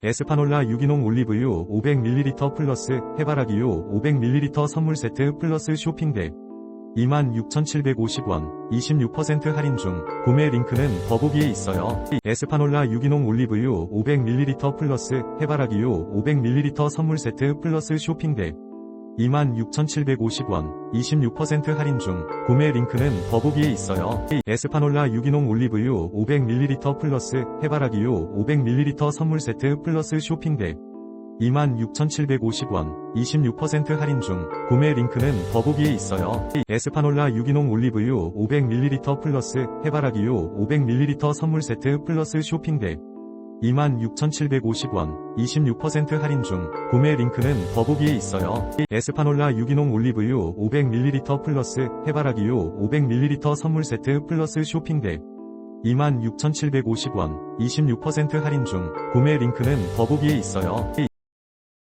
에스파놀라 유기농 올리브유 500ml 플러스 해바라기유 500ml 선물 세트 플러스 쇼핑백 26,750원 26% 할인 중 구매 링크는 더보기에 있어요. 에스파놀라 유기농 올리브유 500ml 플러스 해바라기유 500ml 선물 세트 플러스 쇼핑백 26,750원 26% 할인 중 구매 링크는 더보기에 있어요. 에스파놀라 유기농 올리브유 500ml 플러스 해바라기유 500ml 선물 세트 플러스 쇼핑백 26,750원 26% 할인 중 구매 링크는 더보기에 있어요. 에스파놀라 유기농 올리브유 500ml 플러스 해바라기유 500ml 선물 세트 플러스 쇼핑백 26,750원 26% 할인 중 구매 링크는 더보기에 있어요. 에스파놀라 유기농 올리브유 500ml 플러스 해바라기유 500ml 선물 세트 플러스 쇼핑백 26,750원 26% 할인 중 구매 링크는 더보기에 있어요.